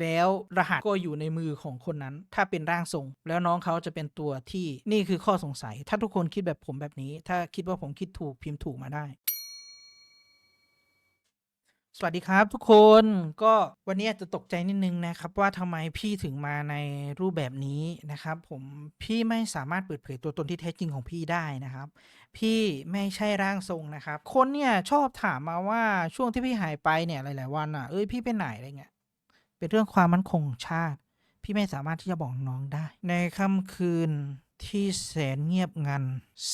แล้วรหัสก็อยู่ในมือของคนนั้น ถ้าเป็นร่างทรง แล้วน้องเขาจะเป็นตัวที่นี่คือข้อสงสัย ถ้าทุกคนคิดแบบผมแบบนี้ ถ้าคิดว่าผมคิดถูกพิมพ์ถูกมาได้ สวัสดีครับทุกคนก็วันนี้อาจจะตกใจนิดนึงนะครับ ว่าทำไมพี่ถึงมาในรูปแบบนี้นะครับ ผมพี่ไม่สามารถเปิดเผยตัวตนที่แท้จริงของพี่ได้นะครับ พี่ไม่ใช่ร่างทรงนะครับ คนเนี่ยชอบถามมาว่าช่วงที่พี่หายไปเนี่ยหลาย ๆ วันอะเอ้ยพี่ไปไหนอะไรเงี้ย เป็นเรื่องความมั่นคงชาติ พี่ไม่สามารถที่จะบอกน้องได้ ในค่ำคืนที่แสนเงียบงัน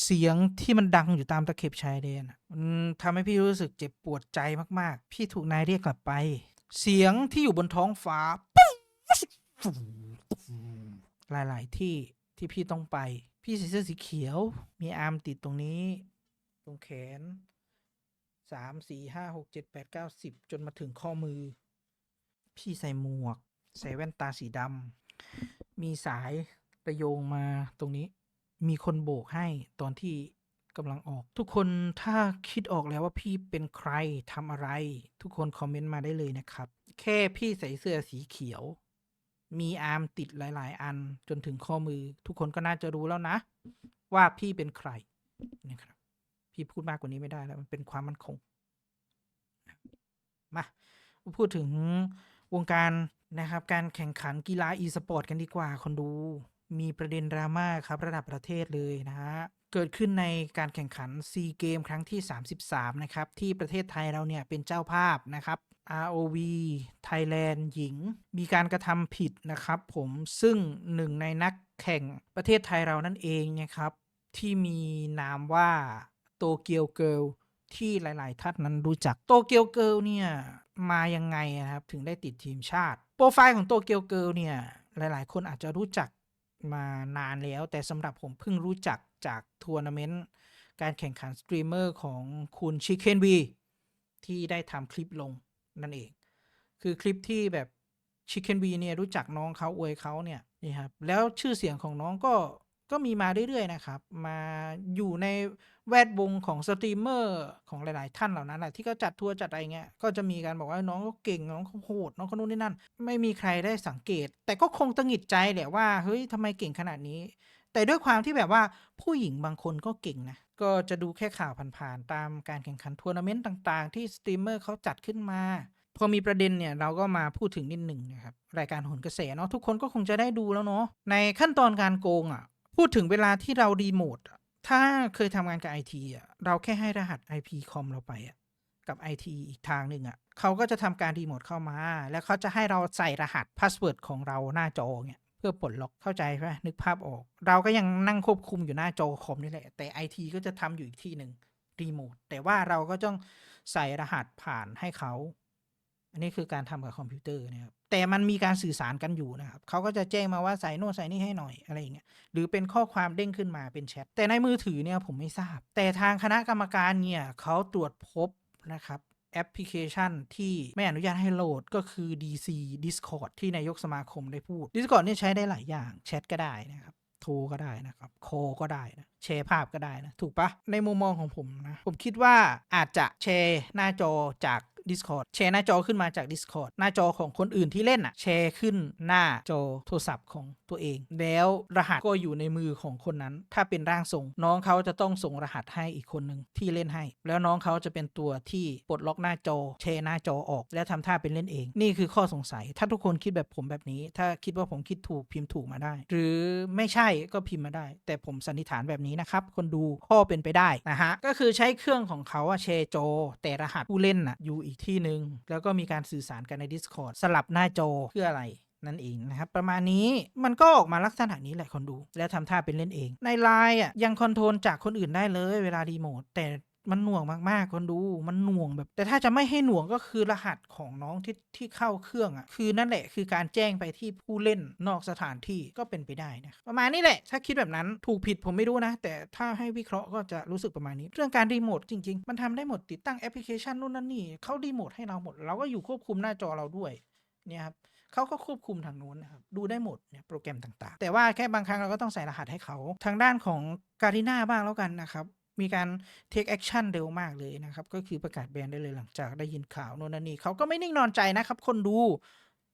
เสียงที่มันดังอยู่ตามตะเข็บชายแดนมันทำให้พี่รู้สึกเจ็บปวดใจมากๆ พี่ถูกนายเรียกกลับไป เสียงที่อยู่บนท้องฟ้าหลาย ๆ ที่ที่พี่ต้องไป พี่ใส่เสื้อสีเขียว มีอาร์มติดตรงนี้ ตรงแขนสามสี่ห้าหกเจ็ดแปดเก้าสิบจนมาถึงข้อมือ พี่ใส่หมวก ใส่แว่นตาสีดำมีสายระโยงมาตรงนี้ มีคนโบกให้ตอนที่กำลังออก ทุกคนถ้าคิดออกแล้วว่าพี่เป็นใครทำอะไร ทุกคนคอมเมนต์มาได้เลยนะครับ แค่พี่ใส่เสื้อสีเขียว มีอาร์มติดหลาย ๆ อันจนถึงข้อมือ ทุกคนก็น่าจะรู้แล้วนะ ว่าพี่เป็นใครนะครับ พี่พูดมากกว่านี้ไม่ได้แล้ว มันเป็นความมั่นคงมาพูดถึง วงการนะครับการแข่งขันกีฬา e สปอร์ตกันดีกว่าคนดู มีประเด็นดราม่าครับระดับประเทศเลยนะฮะเกิดขึ้นในการแข่งขันซีเกมครั้งที่ 33 นะครับ ที่ประเทศไทยเราเนี่ยเป็นเจ้าภาพนะครับ ROV Thailand หญิง มีการกระทำผิดนะครับผมซึ่งหนึ่งในนักแข่งประเทศไทยเรานั่นเองนะครับ ที่มีนามว่าโตเกียวเกิลที่หลาย ๆ ท่านนั้นรู้จักโตเกียวเกิลเนี่ย มายังไงอะครับ ถึงได้ติดทีมชาติ โปรไฟล์ของโตเกียวเกิลเนี่ย หลายๆ คนอาจจะรู้จักมานานแล้ว แต่สำหรับผมเพิ่งรู้จักจากทัวร์นาเมนต์การแข่งขันสตรีมเมอร์ของคุณชิคเคนบีที่ได้ทำคลิปลงนั่นเอง คือคลิปที่แบบชิคเคนบีเนี่ยรู้จักน้องเขาอวยเขาเนี่ยนี่ครับแล้วชื่อเสียงของน้องก็ ก็มีมาเรื่อยๆนะครับ มาอยู่ในแวดวงของสตรีมเมอร์ของหลายๆท่านเหล่านั้นแหละที่เขาจัดทัวร์จัดอะไรเงี้ย ก็จะมีการบอกว่าน้องเขาเก่งน้องเขาโหดน้องเขานู่นนี่นั่น ไม่มีใครได้สังเกต แต่ก็คงตังหิดใจแหละว่าเฮ้ยทำไมเก่งขนาดนี้ แต่ด้วยความที่แบบว่าผู้หญิงบางคนก็เก่งนะ ก็จะดูแค่ข่าวผ่านๆตามการแข่งขันทัวร์นาเมนต์ต่าง ๆ ที่สตรีมเมอร์เขาจัดขึ้นมาพอมีประเด็นเนี่ยเราก็มาพูดถึงนิดหนึ่งนะครับรายการหนกระแสเนาะทุกคนก็คงจะได้ดูแล้วเนาะในขั้นตอนการโกงอะ พูดถึงเวลาที่เรารีโมทอะถ้าเคยทำงานกับไอทีอะเราแค่ให้รหัส IP คอมเราไปอะกับ IT อีกทางหนึ่งอะเขาก็จะทำการรีโมทเข้ามา แล้วเขาจะให้เราใส่รหัสพาสเวิร์ดของเราหน้าจอเนี่ยเพื่อปลดล็อกเข้าใจใช่ไหมนึกภาพออก เราก็ยังนั่งควบคุมอยู่หน้าจอคอมนี่แหละ แต่ IT ก็จะทำอยู่อีกที่หนึ่งรีโมทแต่ว่าเราก็ต้องใส่รหัสผ่านให้เขา อันนี้คือการทำกับคอมพิวเตอร์นะครับแต่มันมีการสื่อสารกันอยู่นะครับเขาก็จะแจ้งมาว่าใส่โน่นใส่นี่ให้หน่อยอะไรอย่างเงี้ยหรือเป็นข้อความเด้งขึ้นมาเป็นแชทแต่ในมือถือเนี่ยผมไม่ทราบ แต่ทางคณะกรรมการเนี่ยเขาตรวจพบนะครับแอปพลิเคชันที่ไม่อนุญาตให้โหลดก็คือ DC Discord ที่นายกสมาคมได้พูด Discord เนี่ยใช้ได้หลายอย่างแชทก็ได้นะครับโทรก็ได้นะครับโคก็ได้นะแชร์ภาพก็ได้นะ ถูกปะในมุมมองของผมนะ ผมคิดว่าอาจจะแชร์หน้าจอจาก Discord แชร์หน้าจอขึ้นมาจาก Discord หน้าจอของคนอื่นที่เล่นอะแชร์ขึ้นหน้าจอโทรศัพท์ของตัวเอง แล้วรหัสก็อยู่ในมือของคนนั้น ถ้าเป็นร่างทรง น้องเขาจะต้องส่งรหัสให้อีกคนหนึ่งที่เล่นให้ แล้วน้องเขาจะเป็นตัวที่ปลดล็อกหน้าจอ แชร์หน้าจอออก แล้วทำท่าเป็นเล่นเอง นี่คือข้อสงสัย ถ้าทุกคนคิดแบบผมแบบนี้ ถ้าคิดว่าผมคิดถูกพิมพ์ถูกมาได้ หรือไม่ใช่ก็พิมพ์มาได้ แต่ผมสันนิษฐานแบบนี้นะครับคนดูข้อเป็นไปได้นะฮะก็คือใช้เครื่องของเขาอะแชร์จอ แต่รหัสผู้เล่นอะอยู่อีกที่หนึ่งแล้วก็มีการสื่อสารกันใน Discord สลับหน้าจอเพื่ออะไรนั่นเองนะครับประมาณนี้มันก็ออกมาลักษณะนี้แหละคนดู แล้วทำท่าเป็นเล่นเอง ในไลน์อะยังคอนโทรลจากคนอื่นได้เลยเวลารีโมทแต่ มันหน่วงมากๆคนดูมันหน่วงแบบ แต่ถ้าจะไม่ให้หน่วงก็คือรหัสของน้องที่ที่เข้าเครื่องอะ คือนั่นแหละคือการแจ้งไปที่ผู้เล่นนอกสถานที่ก็เป็นไปได้นะประมาณนี้แหละ ถ้าคิดแบบนั้นถูกผิดผมไม่รู้นะ แต่ถ้าให้วิเคราะห์ก็จะรู้สึกประมาณนี้ เรื่องการรีโมทจริง ๆ มันทำได้หมดติดตั้งแอปพลิเคชันนู่นนั่นนี่เขารีโมทให้เราหมดเราก็อยู่ควบคุมหน้าจอเราด้วยเนี่ยครับเขาก็ควบคุมทางนู้นนะครับ ดูได้หมดเนี่ยโปรแกรมต่างๆ แต่ว่าแค่บางครั้งเราก็ต้องใส่รหัสให้เขา ทางด้านของการีน่าบ้างแล้วกันนะครับ มีการ take action เร็วมากเลยนะครับ ก็คือประกาศแบนได้เลยหลังจากได้ยินข่าวโน่นนั่นนี่เขาก็ไม่นิ่งนอนใจนะครับคนดู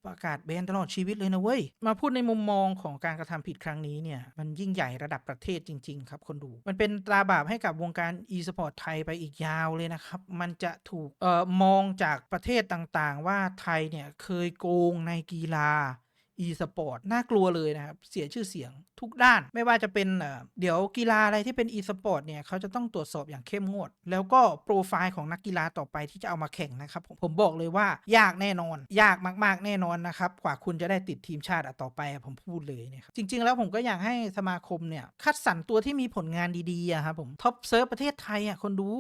ประกาศแบนตลอดชีวิตเลยนะเว้ย มาพูดในมุมมองของการกระทำผิดครั้งนี้เนี่ย มันยิ่งใหญ่ระดับประเทศจริง ๆ ครับคนดู มันเป็นตราบาปให้กับวงการ e-sport ไทยไปอีกยาวเลยนะครับ มันจะถูกเอ่อมองจากประเทศต่างๆ ว่าไทยเนี่ยเคยโกงในกีฬา e-sport น่ากลัวเลยนะครับ เสียชื่อเสียงทุกด้าน ไม่ว่าจะเป็นเดี๋ยวกีฬาอะไรที่เป็น e-sport เนี่ยเขาจะต้องตรวจสอบอย่างเข้มงวด แล้วก็โปรไฟล์ของนักกีฬาต่อไปที่จะเอามาแข่งนะครับ ผมผมบอกเลยว่ายากแน่นอน ยากมากๆแน่นอนนะครับ กว่าคุณจะได้ติดทีมชาติต่อไปผมพูดเลยเนี่ยครับจริง ๆ แล้วผมก็อยากให้สมาคมเนี่ยคัดสรรตัวที่มีผลงานดีๆอะครับผมท็อปเซิร์ฟประเทศไทยอะคนดู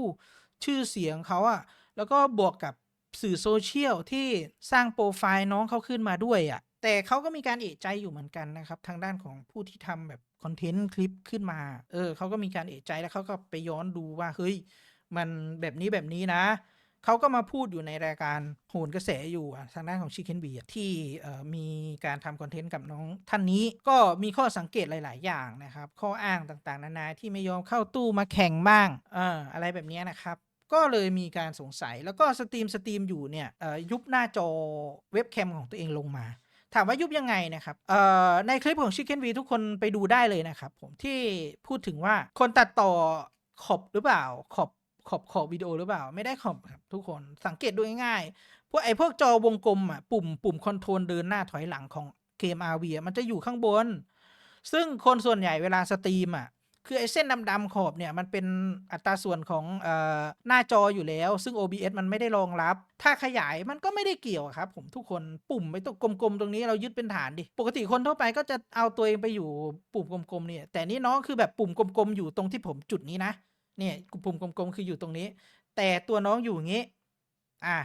ชื่อเสียงเขาอะแล้วก็บวกกับสื่อโซเชียลที่สร้างโปรไฟล์น้องเขาขึ้นมาด้วยอะ แต่เขาก็มีการเอะใจอยู่เหมือนกันนะครับ ทางด้านของผู้ที่ทำแบบคอนเทนต์คลิปขึ้นมา เออเขาก็มีการเอะใจแล้วเขาก็ไปย้อนดูว่าเฮ้ยมันแบบนี้แบบนี้นะเขาก็มาพูดอยู่ในรายการโหนกระแสอยู่ทางด้านของชิคเก้นบีที่เอ่มีการทำคอนเทนต์กับน้องท่านนี้ก็มีข้อสังเกตหลาย ๆ อย่างนะครับ ข้ออ้างต่าง ๆ นานาที่ไม่ยอมเข้าตู้มาแข่งบ้างอออะไรแบบนี้นะครับก็เลยมีการสงสัยแล้วก็สตรีมสตรีมอยู่เนี่ยยุบหน้าจอเว็บแคมของตัวเองลงมา ถามว่ายุบยังไงนะครับเอ่อในคลิปของชิคเก้นวีทุกคนไปดูได้เลยนะครับผมที่พูดถึงว่าคนตัดต่อขอบหรือเปล่าขอบขอบขอบวิดีโอหรือเปล่า ไม่ได้ขอบครับทุกคนสังเกตดูง่ายๆพวกไอ้พวกจอวงกลมอะปุ่มปุ่มคอนโทรลเดินหน้าถอยหลังของเกม RV อะมันจะอยู่ข้างบน ซึ่งคนส่วนใหญ่เวลาสตรีมอะ คือไอ้เส้นดำๆขอบเนี่ยมันเป็นอัตราส่วนของอหน้าจออยู่แล้ว ซึ่ง OBS มันไม่ได้รองรับ ถ้าขยายมันก็ไม่ได้เกี่ยวครับ ผมทุกคนปุ่มไม่ต้องกลมๆ ตรงนี้เรายึดเป็นฐานดิ ปกติคนทั่วไปก็จะเอาตัวเองไปอยู่ปุ่มกลมๆเนี่ย แต่นี่น้องคือแบบปุ่มกลมๆอยู่ตรงที่ผมจุดนี้นะ เนี่ยปุ่มกลมๆคืออยู่ตรงนี้ แต่ตัวน้องอยู่อย่างงี้ อะ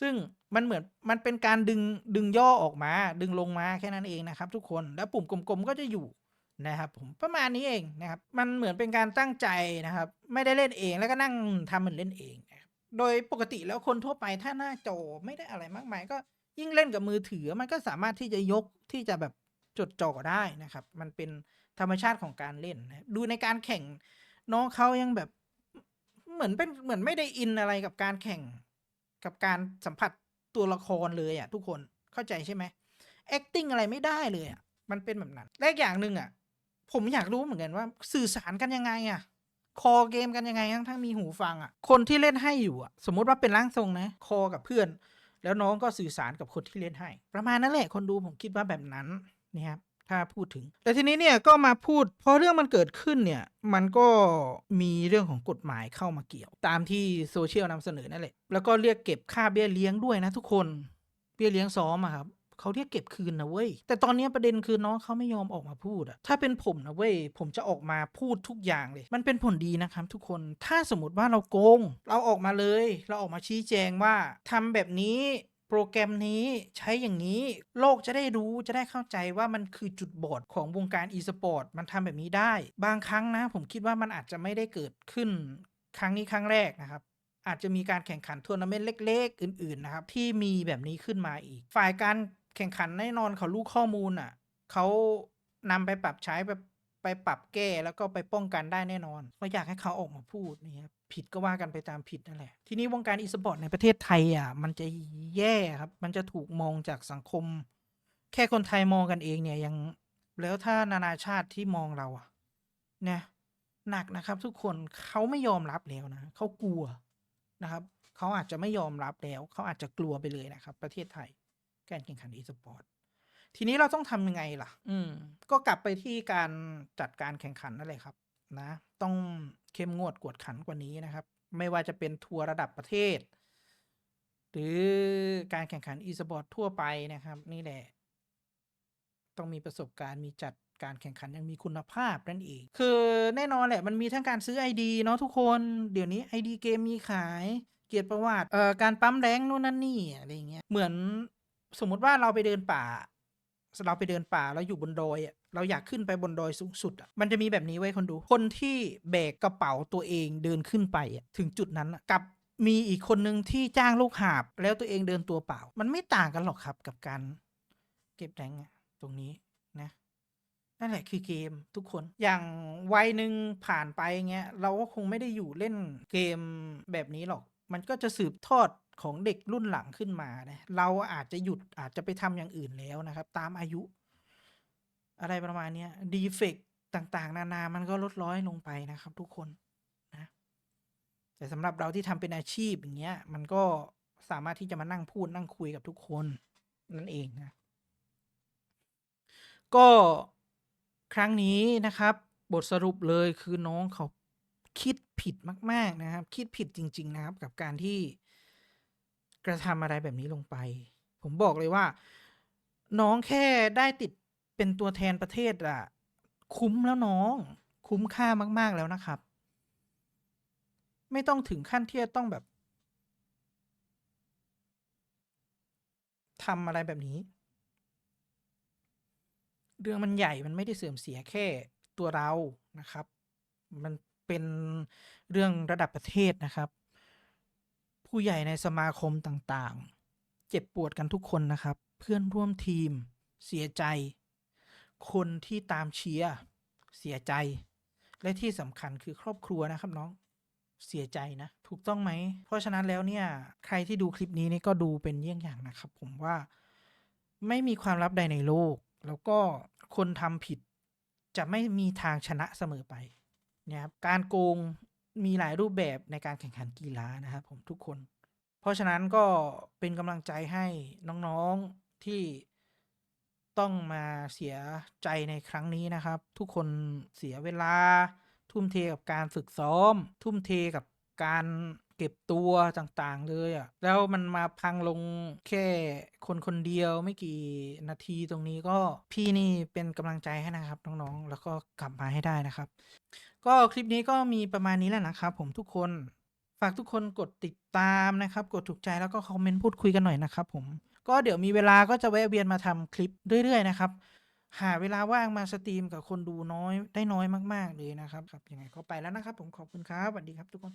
ซึ่งมันเหมือนมันเป็นการดึงดึงย่อออกมา ดึงลงมาแค่นั้นเองนะครับ ทุกคนแล้วปุ่มกลมๆก็จะอยู่ นะครับผมประมาณนี้เองนะครับ มันเหมือนเป็นการตั้งใจนะครับ ไม่ได้เล่นเองแล้วก็นั่งทำเหมือนเล่นเองนะครับโดยปกติแล้วคนทั่วไปถ้าหน้าจอไม่ได้อะไรมากมายก็ยิ่งเล่นกับมือถือมันก็สามารถที่จะยกที่จะแบบจดจ่อได้นะครับ มันเป็นธรรมชาติของการเล่นนะดูในการแข่งน้องเขายังแบบเหมือนเป็นเหมือนไม่ได้อินอะไรกับการแข่ง กับการสัมผัสตัวละครเลยอะทุกคนเข้าใจใช่ไหม acting อะไรไม่ได้เลยอะมันเป็นแบบนั้น และอีกอย่างหนึ่งอะ ผมอยากรู้เหมือนกันว่าสื่อสารกันยังไงอะคอเกมกันยังไงทั้งทั้งมีหูฟังอะคนที่เล่นให้อยู่อะสมมติว่าเป็นร่างทรงนะ คอกับเพื่อน แล้วน้องก็สื่อสารกับคนที่เล่นให้ ประมาณนั้นแหละคนดูผมคิดว่าแบบนั้นนะครับถ้าพูดถึง แต่ทีนี้เนี่ยก็มาพูดพอเรื่องมันเกิดขึ้นเนี่ยมันก็มีเรื่องของกฎหมายเข้ามาเกี่ยว ตามที่โซเชียลนำเสนอนั่นแหละแล้วก็เรียกเก็บค่าเบี้ยเลี้ยงด้วยนะทุกคนเบี้ยเลี้ยงซ้อมอะครับ เขาเรียกเก็บคืนนะเว้ย แต่ตอนนี้ประเด็นคือน้องเขาไม่ยอมออกมาพูดอะถ้าเป็นผมนะเว้ย ผมจะออกมาพูดทุกอย่างเลย มันเป็นผลดีนะครับทุกคน ถ้าสมมติว่าเราโกง เราออกมาเลย เราออกมาชี้แจงว่าทำแบบนี้โปรแกรมนี้ใช้อย่างนี้โลกจะได้รู้จะได้เข้าใจว่ามันคือจุดบอดของวงการ e-sport มันทำแบบนี้ได้ บางครั้งนะ ผมคิดว่ามันอาจจะไม่ได้เกิดขึ้น ครั้งนี้ครั้งแรกนะครับอาจจะมีการแข่งขันทัวร์นาเมนต์เล็ก ๆ อื่น ๆ นะครับ ที่มีแบบนี้ขึ้นมาอีก ฝ่ายการ แข่งขันแน่นอนเขารู้ข้อมูลอะเขานำไปปรับใช้ไปไปปรับแก้แล้วก็ไปป้องกันได้แน่นอนก็อยากให้เขาออกมาพูดนี่ครับผิดก็ว่ากันไปตามผิดนั่นแหละ ทีนี้วงการอีสปอร์ตในประเทศไทยอะมันจะแย่ครับ มันจะถูกมองจากสังคม แค่คนไทยมองกันเองเนี่ยยังแล้วถ้านานาชาติที่มองเราอะเนี่ยหนักนะครับ ทุกคนเขาไม่ยอมรับแล้วนะเขากลัวนะครับ เขาอาจจะไม่ยอมรับแล้ว เขาอาจจะกลัวไปเลยนะครับ ประเทศไทย การแข่งขันอีสปอร์ตทีนี้เราต้องทำยังไงล่ะ อืม ก็กลับไปที่การจัดการแข่งขันนั่นแหละครับ นะ ต้องเข้มงวดกวดขันกว่านี้นะครับ ไม่ว่าจะเป็นทัวร์ระดับประเทศ หรือการแข่งขันอีสปอร์ตทั่วไปนะครับ นี่แหละ ต้องมีประสบการณ์มีจัดการแข่งขันอยังมีคุณภาพนั่นเอง คือแน่นอนแหละ มันมีทั้งการซื้อ ID เนาะทุกคน เดี๋ยวนี้ ID เกมมีขาย เกียรติประวัติเอ่อการปั๊มแรงนู่นนั่นนี่อะไรอย่างเงี้ย เหมือน สมมติว่าเราไปเดินป่า เราไปเดินป่าเราอยู่บนดอยอะเราอยากขึ้นไปบนดอยสูงสุดอะมันจะมีแบบนี้ไว้คนดู คนที่แบกกระเป๋าตัวเองเดินขึ้นไปอะถึงจุดนั้นกับมีอีกคนหนึ่งที่จ้างลูกหาบ แล้วตัวเองเดินตัวเปล่า มันไม่ต่างกันหรอกครับกับการเก็บแรงตรงนี้นะนั่นแหละคือเกมทุกคนอย่างวัยหนึ่งผ่านไปเงี้ยเราก็คงไม่ได้อยู่เล่นเกมแบบนี้หรอก มันก็จะสืบทอด ของเด็กรุ่นหลังขึ้นมานะเราอาจจะหยุดอาจจะไปทำอย่างอื่นแล้วนะครับ ตามอายุ อะไรประมาณเนี้ยดีเฟกต่างๆ นานามันก็ลดร้อยลงไปนะครับทุกคนนะแต่สำหรับเราที่ทำเป็นอาชีพอย่างเงี้ย มันก็สามารถที่จะมานั่งพูดนั่งคุยกับทุกคนนั่นเองนะก็ครั้งนี้นะครับ บทสรุปเลยคือน้องเขาคิดผิดมาก ๆนะครับ คิดผิดจริง ๆ นะครับ กับการที่ กระทำอะไรแบบนี้ลงไป ผมบอกเลยว่า น้องแค่ได้ติดเป็นตัวแทนประเทศอะคุ้มแล้วน้อง คุ้มค่ามาก ๆแล้วนะครับ ไม่ต้องถึงขั้นที่จะต้องแบบทำอะไรแบบนี้ เรื่องมันใหญ่มันไม่ได้เสื่อมเสียแค่ตัวเรานะครับ มันเป็นเรื่องระดับประเทศนะครับ ผู้ใหญ่ในสมาคมต่างๆ เจ็บปวดกันทุกคนนะครับ เพื่อนร่วมทีม เสียใจ คนที่ตามเชียร์เสียใจ และที่สำคัญคือครอบครัวนะครับน้องเสียใจนะ ถูกต้องไหม เพราะฉะนั้นแล้วเนี่ย ใครที่ดูคลิปนี้นี่ก็ดูเป็นเยี่ยงอย่างนะครับ ผมว่าไม่มีความลับใดในโลก แล้วก็คนทำผิดจะไม่มีทางชนะเสมอไปนะครับการโกง มีหลายรูปแบบในการแข่งขันกีฬานะครับผมทุกคน เพราะฉะนั้นก็เป็นกำลังใจให้น้องๆที่ต้องมาเสียใจในครั้งนี้นะครับ ทุกคนเสียเวลา ทุ่มเทกับการฝึกซ้อม ทุ่มเทกับการเก็บตัวต่างๆ เลยอะแล้วมันมาพังลงแค่คนคนเดียวไม่กี่นาทีตรงนี้ก็พี่นี่เป็นกำลังใจให้นะครับน้องๆ แล้วก็กลับมาให้ได้นะครับ ก็คลิปนี้ก็มีประมาณนี้แหละนะครับผมทุกคนฝากทุกคนกดติดตามนะครับ กดถูกใจแล้วก็คอมเมนต์พูดคุยกันหน่อยนะครับผมก็เดี๋ยวมีเวลาก็จะแวะเวียนมาทำคลิปเรื่อย ๆ นะครับ หาเวลาว่างมาสตรีมกับคนดูน้อยได้น้อยมาก ๆ เลยนะครับครับยังไงก็ไปแล้วนะครับ ผมขอบคุณครับสวัสดีครับทุกคน